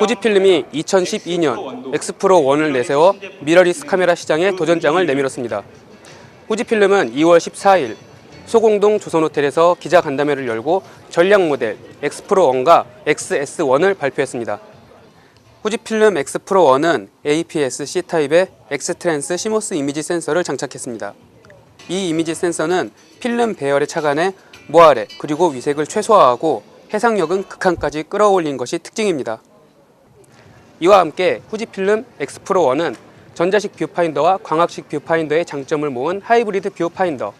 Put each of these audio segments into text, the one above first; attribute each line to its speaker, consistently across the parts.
Speaker 1: 후지필름이 2012년 엑스프로 1을 내세워 미러리스 카메라 시장에 도전장을 내밀었습니다. 후지필름은 2월 14일 소공동 조선호텔에서 기자 간담회를 열고 전략 모델 엑스프로 1과 XS1을 발표했습니다. 후지필름 엑스프로 1은 APS-C 타입의 엑스트랜스 시모스 이미지 센서를 장착했습니다. 이 이미지 센서는 필름 배열의 차간에 모아래 그리고 위색을 최소화하고 해상력은 극한까지 끌어올린 것이 특징입니다. 이와 함께 후지필름 X프로 1은 전자식 뷰파인더와 광학식 뷰파인더의 장점을 모은 하이브리드 뷰파인더,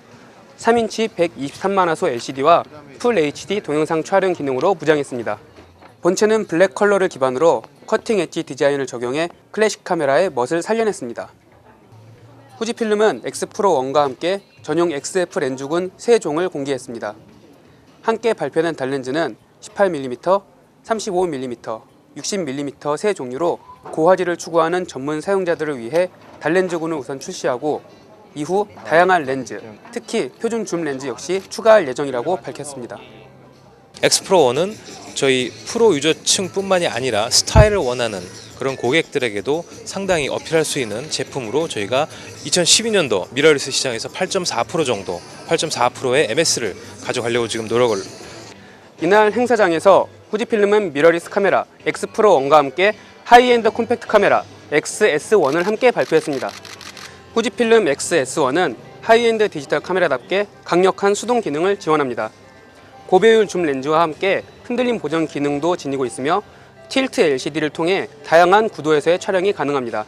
Speaker 1: 3인치 123만화소 LCD와 풀 HD 동영상 촬영 기능으로 무장했습니다. 본체는 블랙 컬러를 기반으로 커팅 엣지 디자인을 적용해 클래식 카메라의 멋을 살려냈습니다. 후지필름은 X프로 1과 함께 전용 XF 렌즈군 3종을 공개했습니다. 함께 발표된 단렌즈는 18mm, 35mm, 60mm 세 종류로 고화질을 추구하는 전문 사용자들을 위해 단렌즈군을 우선 출시하고 이후 다양한 렌즈, 특히 표준 줌 렌즈 역시 추가할 예정이라고 밝혔습니다.
Speaker 2: 엑스프로 1은 저희 프로 유저층뿐만이 아니라 스타일을 원하는 그런 고객들에게도 상당히 어필할 수 있는 제품으로 저희가 2012년도 미러리스 시장에서 8.4% 정도, 8.4%의 MS를 가져가려고 지금 노력을
Speaker 1: 이날 행사장에서 후지필름은 미러리스 카메라 X프로 1과 함께 하이엔드 콤팩트 카메라 XS1을 함께 발표했습니다. 후지필름 XS1은 하이엔드 디지털 카메라답게 강력한 수동 기능을 지원합니다. 고배율 줌 렌즈와 함께 흔들림 보정 기능도 지니고 있으며 틸트 LCD를 통해 다양한 구도에서의 촬영이 가능합니다.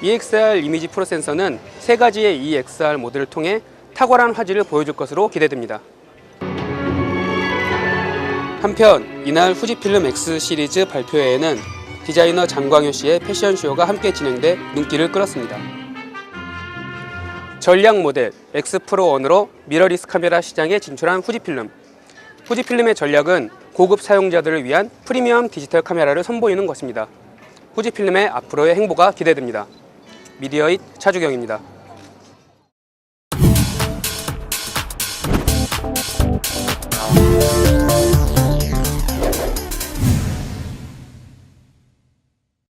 Speaker 1: EXR 이미지 프로 센서는 세 가지의 EXR 모드를 통해 탁월한 화질을 보여줄 것으로 기대됩니다. 한편 이날 후지필름 X 시리즈 발표회에는 디자이너 장광효 씨의 패션쇼가 함께 진행돼 눈길을 끌었습니다. 전략 모델 X 프로 1으로 미러리스 카메라 시장에 진출한 후지필름. 후지필름의 전략은 고급 사용자들을 위한 프리미엄 디지털 카메라를 선보이는 것입니다. 후지필름의 앞으로의 행보가 기대됩니다. 미디어잇 차주경입니다.